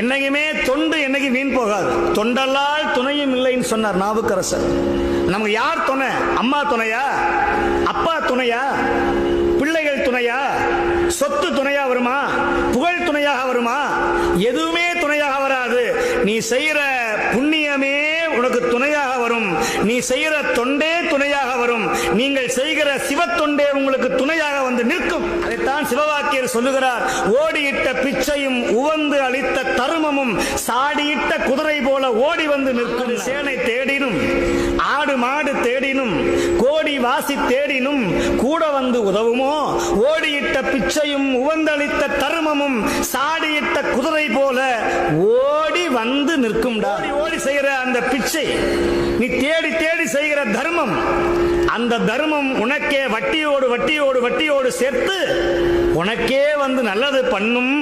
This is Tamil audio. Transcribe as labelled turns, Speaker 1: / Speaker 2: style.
Speaker 1: என்னைக்குமே தொண்டு என்னைக்கு வீண் போகாது. தொண்டல்லால் துணையும் இல்லைன்னு சொன்னார் நாவுக்கரசர். நமக்கு யார் துணை? அம்மா துணையா? அப்பா துணையா? பிள்ளைகள் துணையா? சொத்து துணையா வருமா? புகழ் துணையாக வருமா? எதுவுமே துணையாக வராது. நீ செய்யற புண்ணியமே உனக்கு துணையாக வரும். நீ செய்கிற தொண்டே துணையாக வரும். நீங்கள் செய்கிற சிவத்தொண்டே உங்களுக்கு துணையாக வந்து நிற்கும். அதைத்தான் சிவவாக்கியர் சொல்லுகிறார். ஓடியிட்ட பிச்சையும் உவந்து அளித்த தருமமும் சாடியிட்ட குதிரை போல ஓடி வந்து நிற்கும் சேனை தேடினும் ஆடு மாடு தேடினும் கோடி வாசி தேடினும் கூட வந்து உதவுமோ? ஓடியிட்ட பிச்சையும் உவந்தளித்த தருமமும் சாடியிட்ட குதிரை போல ஓடி வந்து நிற்கும்டா. ஓடி ஓடி செய்கிற அந்த பிச்சை நீ தேடி தேடி செய்கிற தர்மம் அந்த தர்மம் உனக்கே வட்டியோடு வட்டியோடு வட்டியோடு சேர்த்து உனக்கே வந்து நல்லது பண்ணும்.